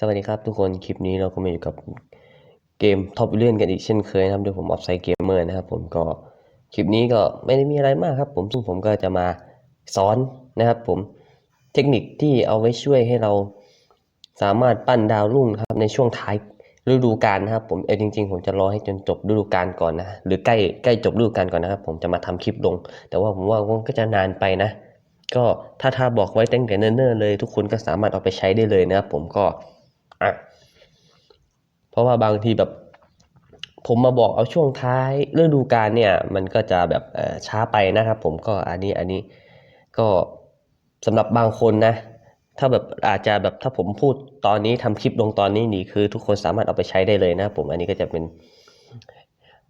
สวัสดีครับทุกคนคลิปนี้เราก็มาอยู่กับเกม Top v i l l i a n กันอีกเช่นเคยนะครับโดยผมออฟไซเกมเมอร์นะครับผมก็คลิปนี้ก็ไม่ได้มีอะไรมากครับ ผมซึ่งผมก็จะมาสอนนะครับ ผมเทคนิคที่เอาไว้ช่วยให้เราสามารถปั้นดาวรุ่งครับในช่วงท้ายฤดูกาลนะครับ ผมเออจริง ๆ ผมจะรอให้จนจบฤดูกาลก่อนนะหรือใกล้ใกล้จบฤดูกาลก่อนนะครับ ผมจะมาทำคลิปลง แต่ว่าผมว่ามันก็จะนานไปนะ ก็ถ้าถ้าบอกไว้ตั้งแต่เนิ่นๆเลย ทุกคนก็สามารถเอาไปใช้ได้เลยนะครับ ผมก็ อะเพราะว่าบางทีแบบ ผมมาบอกเอาช่วงท้ายฤดูกาลเนี่ย มันก็จะแบบช้าไปนะครับผมก็อันนี้อันนี้ก็สำหรับบางคนนะ ถ้าแบบอาจจะแบบถ้าผมพูดตอนนี้ทำคลิปลงตอนนี้นี่คือ ทุกคนสามารถเอาไปใช้ได้เลยนะ ผมอันนี้ก็จะเป็น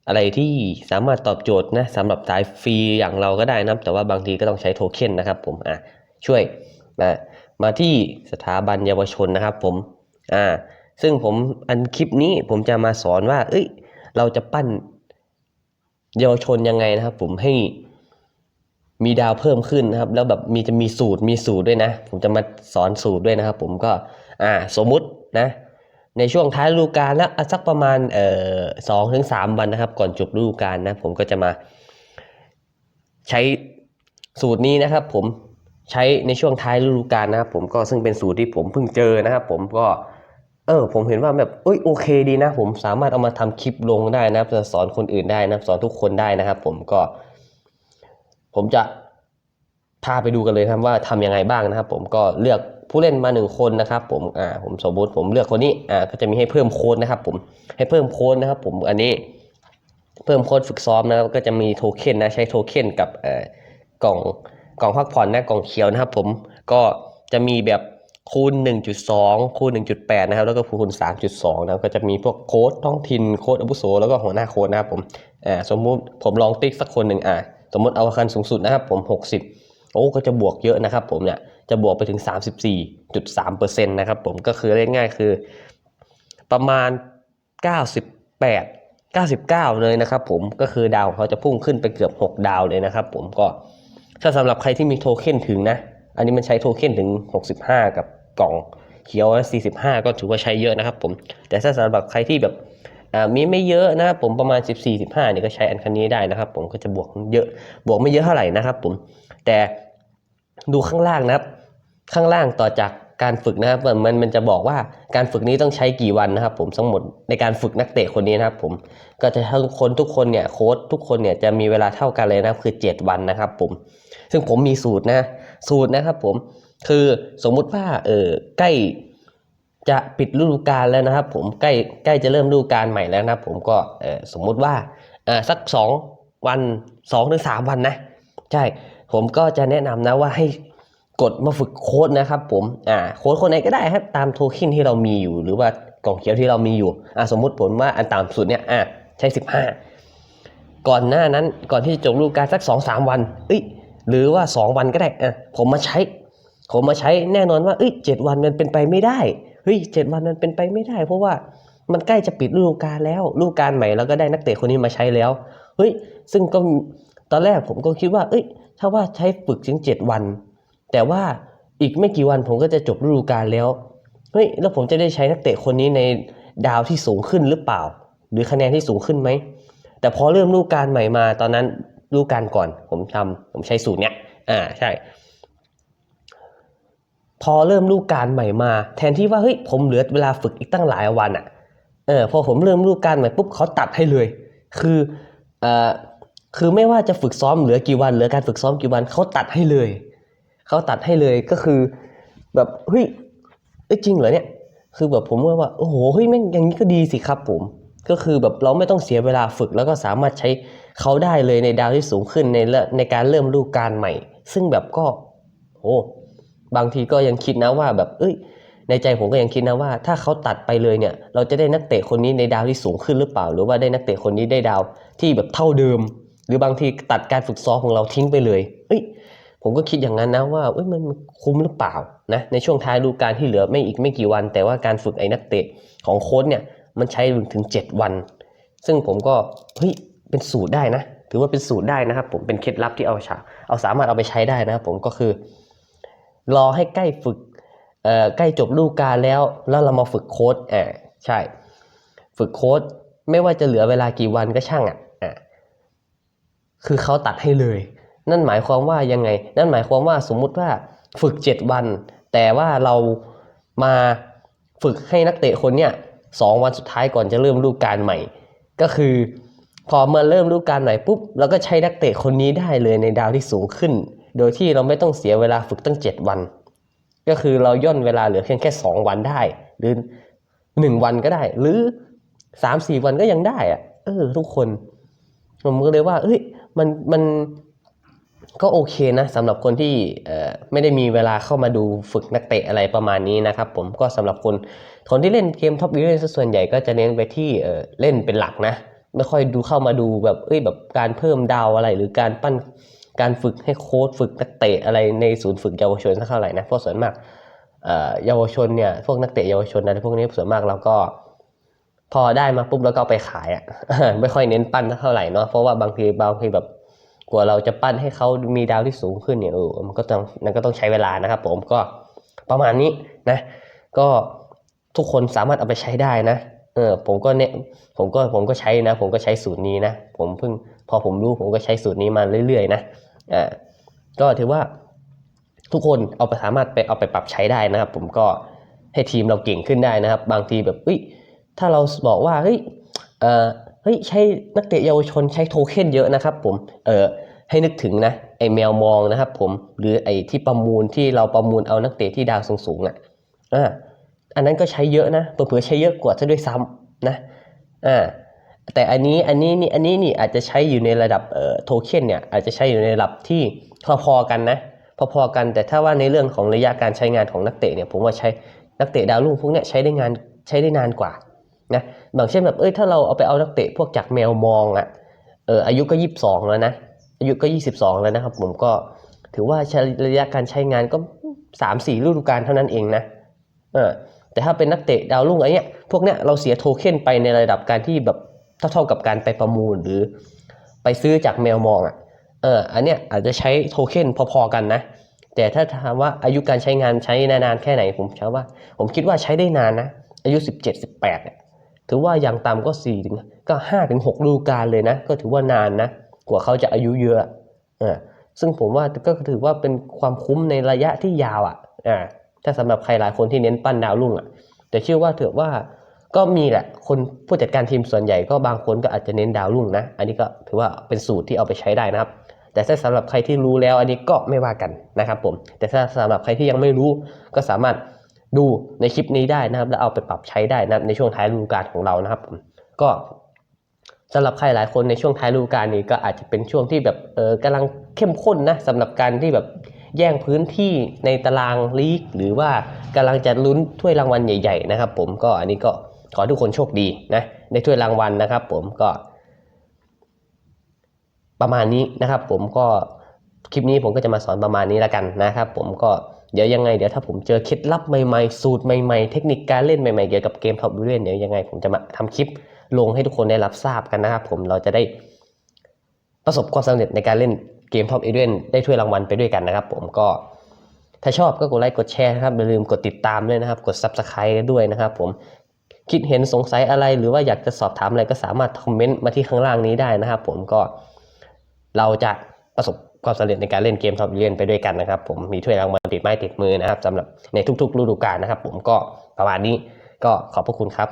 อะไรที่สามารถตอบโจทย์นะสำหรับสายฟรีอย่างเราก็ได้นะแต่ว่าบางทีก็ต้องใช้โทเค็นนะครับผมอะช่วยนะมาที่สถาบันเยาวชนนะครับผม อ่าซึ่งผมอันคลิปนี้ผมจะมาสอนว่า เอ้ย เราจะปั้นเยาวชนยังไงนะครับ ผมให้มีดาวเพิ่มขึ้นนะครับ แล้วแบบมีจะมีสูตรมีสูตรด้วยนะ ผมจะมาสอนสูตรด้วยนะครับ ผมก็อ่าสมมุตินะ ในช่วงท้ายฤดูกาลแล้วสักประมาณเอ่อสองถึงสามวันนะครับ ก่อนจบฤดูกาลนะ ผมก็จะมา ใช้สูตรนี้นะครับ ผมใช้ในช่วงท้ายฤดูกาลนะครับ ผมก็ซึ่งเป็นสูตรที่ผมเพิ่งเจอนะครับ ผมก็ เออผมเห็นว่าแบบเอ้ยโอเคดีนะ ผมสามารถเอามาทำคลิปลงได้นะครับสอนคนอื่นได้นะสอนทุกคนได้นะครับ ผมก็ ผมจะพาไปดูกันเลยครับว่าทำยังไงบ้างนะครับ ผมก็เลือกผู้เล่นมาหนึ่งคนนะครับ ผมอ่าผมสมมติผมเลือกคนนี้อ่าก็จะมีให้เพิ่มโค้ดนะครับ ผมให้เพิ่มโค้ดนะครับ ผมอันนี้เพิ่มโค้ดฝึกซ้อมนะครับก็จะมีโทเค็นนะใช้โทเค็นกับเอ่อกล่องกล่องพักผ่อนนะกล่องเขียวนะครับ ผมก็จะมีแบบ คูณ 1.2 คูณ 1.8 นะครับ แล้วก็คูณ 3.2 นะครับ ก็จะมีพวกโค้ดท้องถิ่น โค้ดอาวุโส แล้วก็หัวหน้าโค้ดนะครับผม อ่า สมมุติผมลองติ๊กสักคนหนึ่งอ่า สมมติเอาคันสูงสุดนะครับผม 60 โอ้ ก็จะบวกเยอะนะครับผมเนี่ย จะบวกไปถึง 34.3%นะครับผม ก็คือเรียกง่ายคือ ประมาณ 98 99 เลยนะครับผม ก็คือดาวเขาจะพุ่งขึ้นไปเกือบ 6 ดาวเลยนะครับผม ก็ ถ้าสำหรับใครที่มีโทเค็นถึงนะอันนี้มันใช้โทเค็นถึง 65 กับ กล่องเขียว 45 ก็ถือว่าใช้เยอะนะครับผมแต่ถ้าสำหรับใครที่แบบมีไม่เยอะนะครับผมประมาณ 14 15เนี่ยก็ใช้อันคันนี้ได้นะครับ ผมก็จะบวกเยอะบวกไม่เยอะเท่าไหร่นะครับผมแต่ดูข้างล่างนะครับ ข้างล่างต่อจากการฝึกนะครับมันมันจะบอกว่าการฝึกนี้ต้องใช้กี่วันนะครับ ผมทั้งหมดในการฝึกนักเตะคนนี้นะครับผมก็จะทั้งคนทุกคนเนี่ยโค้ชทุกคนเนี่ยจะมีเวลาเท่ากันเลยนะครับคือ 7 วันนะครับ ผม ซึ่งผมมีสูตรนะ สูตรนะครับ ผม คือสมมุติว่าเออใกล้จะปิดฤดูกาลแล้วนะครับ ผมใกล้ใกล้จะเริ่มฤดูกาลใหม่แล้วนะครับ ผมก็เออสมมุติว่าอ่าสักสองวันสองถึงสามวันนะ ใช่ผมก็จะแนะนำนะว่าให้กดมาฝึกโค้ดนะครับ ผมอ่าโค้ดคนไหนก็ได้ครับตามโทเค็นที่เรามีอยู่ หรือว่ากล่องเขียวที่เรามีอยู่อ่าสมมุติผมว่าอันต่ำสุดเนี่ยอ่าใช้สิบห้าก่อนหน้านั้นก่อนที่จะจบฤดูกาลสักสองสามวันเอ้ยหรือว่าสองวันก็ได้อะผมมาใช้ ผมมาใช้แน่นอนว่าเอ้ยเจ็ดวันมันเป็นไปไม่ได้เฮ้ยเจ็ดวันมันเป็นไปไม่ได้ เพราะว่ามันใกล้จะปิดฤดูกาลแล้วฤดูกาลใหม่แล้วก็ได้นักเตะคนนี้มาใช้แล้วเฮ้ยซึ่งก็ตอนแรกผมก็คิดว่า เอ้ย ถ้าว่าใช้ฝึกถึงเจ็ดวัน แต่ว่าอีกไม่กี่วันผมก็จะจบฤดูกาลแล้วเฮ้ยแล้วผมจะได้ใช้นักเตะคนนี้ในดาวที่สูงขึ้นหรือเปล่า หรือคะแนนที่สูงขึ้นไหมแต่พอเริ่มฤดูกาลใหม่มา ตอนนั้นฤดูกาลก่อนผมทำผมใช้สูตรเนี้ยอ่าใช่ อเริ่มฤดูกาลใหม่มา แทนที่ว่าเฮ้ยผมเหลือเวลาฝึกอีกตั้งหลายวันอะเออพอผมเริ่มฤดูกาลใหม่ปุ๊บเขาตัดให้เลย คือเอ่อคือไม่ว่าจะฝึกซ้อมเหลือกี่วันเหลือการฝึกซ้อมกี่วันเขาตัดให้เลยเขาตัดให้เลยก็คือ แบบเฮ้ยจริงเหรอเนี่ยคือแบบผมว่าว่าโอ้โหเฮ้ยแม่งอย่างนี้ก็ดีสิครับผมก็คือแบบเราไม่ต้องเสียเวลาฝึกแล้วก็สามารถใช้เขาได้เลยในดาวที่สูงขึ้นในในการเริ่มฤดูกาลใหม่ ซึ่งแบบก็โอ้ บางทีก็ยังคิดนะว่าแบบเอ้ยในใจผมก็ยังคิดนะว่า ถ้าเขาตัดไปเลยเนี่ย เราจะได้นักเตะคนนี้ในดาวที่สูงขึ้นหรือเปล่า หรือว่าได้นักเตะคนนี้ได้ดาวที่แบบเท่าเดิม หรือบางทีตัดการฝึกซ้อมของเราทิ้งไปเลยเอ้ยผมก็คิดอย่างนั้นนะว่าเอ้ยมันคุ้มหรือเปล่านะในช่วงท้ายฤดูกาลที่เหลือไม่อีกไม่กี่วัน แต่ว่าการฝึกไอ้นักเตะของโค้ชเนี่ยมันใช้ถึง 7 วัน ซึ่งผมก็เฮ้ยเป็นสูตรได้นะ ถือว่าเป็นสูตรได้นะครับ ผมเป็นเคล็ดลับที่เอาชาเอาสามารถเอาไปใช้ได้นะครับผมก็คือ รอให้ใกล้ฝึกเอ่อใกล้จบฤดูกาลแล้ว แล้วเรามาฝึกโค้ดอ่าใช่ ฝึกโค้ดไม่ว่าจะเหลือเวลากี่วันก็ช่างอะอ่าคือเขาตัดให้เลย นั่นหมายความว่ายังไง นั่นหมายความว่าสมมุติว่าฝึก 7 วัน แต่ว่าเรามาฝึกให้นักเตะคนเนี้ยสองวันสุดท้ายก่อนจะเริ่มฤดูกาลใหม่ ก็คือ พอมาเริ่มฤดูกาลใหม่ปุ๊บเราก็ใช้นักเตะคนนี้ได้เลยในดาวที่สูงขึ้น โดยที่เราไม่ต้องเสียเวลาฝึกตั้ง 7 วัน ก็คือเราย่นเวลาเหลือเพียงแค่ 2 วันได้ หรือ 1 วันก็ได้ หรือ 3-4 วันก็ยังได้อะเออ ทุกคน ผมก็เลยว่า เอ้ย มันมันก็โอเคนะสำหรับคนที่เอ่อไม่ได้มีเวลาเข้ามาดูฝึกนักเตะอะไรประมาณนี้นะครับผมก็สำหรับคนคนที่เล่นเกมท็อปวิวส่วนใหญ่ก็จะเน้นไปที่เออเล่นเป็นหลักนะ ไม่ค่อยดูเข้ามาดูแบบเอ้ยแบบการเพิ่มดาวอะไรหรือการปั้น การฝึกให้โค้ดฝึกนักเตะอะไรในศูนย์ฝึกเยาวชนสักเท่าไหร่นะเพราะส่วนมากเอ่อเยาวชนเนี่ยพวกนักเตะเยาวชนอะไรพวกนี้ส่วนมากเราก็พอได้มาปุ๊บแล้วก็ไปขายอะไม่ค่อยเน้นปั้นสักเท่าไหร่เนาะเพราะว่าบางทีบางทีแบบกว่าเราจะปั้นให้เขามีดาวที่สูงขึ้นเนี่ยเออมันก็ต้องมันก็ต้องใช้เวลานะครับ ผมก็ประมาณนี้นะ ก็ทุกคนสามารถเอาไปใช้ได้นะเออผมก็เนี่ยผมก็ผมก็ใช้นะ ผมก็ใช้สูตรนี้นะ ผมเพิ่ง พอผมรู้ผมก็ใช้สูตรนี้มาเรื่อยๆนะอ่าก็ถือว่าทุกคนเอาไปสามารถไปเอาไปปรับใช้ได้นะครับ ผมก็ให้ทีมเราเก่งขึ้นได้นะครับ บางทีแบบเฮ้ยถ้าเราบอกว่าเฮ้ยเออเฮ้ยใช้นักเตะเยาวชนใช้โทเค็นเยอะนะครับ ผมเออให้นึกถึงนะไอแมวมองนะครับ ผมหรือไอที่ประมูลที่เราประมูลเอานักเตะที่ดาวสูงๆอะอ่าอันนั้นก็ใช้เยอะนะเผื่อใช้เยอะกว่าซะด้วยซ้ำนะอ่า แต่อันนี้อันนี้นี่อันนี้นี่อาจจะใช้อยู่ในระดับเอ่อโทเค็นเนี่ยอาจจะใช้อยู่ในระดับที่พอๆกันนะพอๆกัน แต่ถ้าว่าในเรื่องของระยะการใช้งานของนักเตะเนี่ยผมว่าใช้นักเตะดาวรุ่งพวกเนี้ยใช้ได้งานใช้ได้นานกว่านะบางเช่นแบบเอ้ยถ้าเราเอาไปเอานักเตะพวกจากแมวมองอะ่ะเอออายุก็ยี่สิบสองแล้วนะอายุก็ยี่สิบสองแล้วนะครับ ผมก็ถือว่าใช้ระยะการใช้งานก็สามสี่ฤดูกาลเท่านั้นเองนะเออแต่ถ้าเป็นนักเตะดาวรุ่งอะไรเนี้ยพวกเนี้ยเราเสียโทเค็นไปในระดับการที่แบบ เท่าๆกับการไปประมูลหรือไปซื้อจากแมวมองอะเอออันเนี้ยอาจจะใช้โทเค็นพอๆกันนะ แต่ถ้าถามว่าอายุการใช้งานใช้นานๆแค่ไหนผมเชื่อว่า ผมคิดว่าใช้ได้นานนะ อายุ 17 18เนี่ยถือว่าอย่างต่ำก็4ถึงก็5ถึง6ฤดูกาลเลยนะ ก็ถือว่านานนะ กว่าเขาจะอายุเยอะเออซึ่งผมว่าก็ถือว่าเป็นความคุ้มในระยะที่ยาวอะอ่าถ้าสำหรับใครหลายคนที่เน้นปั้นดาวรุ่งอะแต่เชื่อว่าถือว่า ก็มีแหละคนผู้จัดการทีมส่วนใหญ่ก็บางคนก็อาจจะเน้นดาวรุ่งนะ อันนี้ก็ถือว่าเป็นสูตรที่เอาไปใช้ได้นะครับ แต่ถ้าสำหรับใครที่รู้แล้วอันนี้ก็ไม่ว่ากันนะครับผม แต่ถ้าสำหรับใครที่ยังไม่รู้ก็สามารถดูในคลิปนี้ได้นะครับ แล้วเอาไปปรับใช้ได้นะในช่วงท้ายฤดูกาลของเรานะครับผมก็สำหรับใครหลายคนในช่วงท้ายฤดูกาลนี้ก็อาจจะเป็นช่วงที่แบบเออกำลังเข้มข้นนะสำหรับการที่แบบแย่งพื้นที่ในตารางลีก หรือว่ากำลังจะลุ้นถ้วยรางวัลใหญ่ ๆ นะครับ ผมก็อันนี้ก็ ขอทุกคนโชคดีนะในถ้วยรางวัลนะครับ ผมก็ประมาณนี้นะครับ ผมก็คลิปนี้ผมก็จะมาสอนประมาณนี้แล้วกันนะครับ ผมก็เดี๋ยวยังไงเดี๋ยวถ้าผมเจอเคล็ดลับใหม่ๆ สูตรใหม่ๆ เทคนิคการเล่นใหม่ๆเกี่ยวกับเกมท็อปวิเลียนเดี๋ยวยังไง ผมจะมาทำคลิปลงให้ทุกคนได้รับทราบกันนะครับ ผมเราจะได้ประสบความสำเร็จในการเล่นเกมท็อปเอเดนได้ถ้วยรางวัลไปด้วยกันนะครับ ผมก็ถ้าชอบก็กดไลค์กดแชร์นะครับอย่าลืมกดติดตามด้วยนะครับ กด subscribe ด้วยนะครับ ผม คิดเห็นสงสัยอะไร หรือว่าอยากจะสอบถามอะไรก็สามารถคอมเมนต์มาที่ข้างล่างนี้ได้นะครับ ผมก็เราจะประสบความสำเร็จในการเล่นเกมท็อปเลียนไปด้วยกันนะครับ ผมมีถ้วยรางวัลติดไม้ติดมือนะครับสำหรับในทุกๆฤดูกาลนะครับ ผมก็ประมาณนี้ก็ขอบพระคุณครับ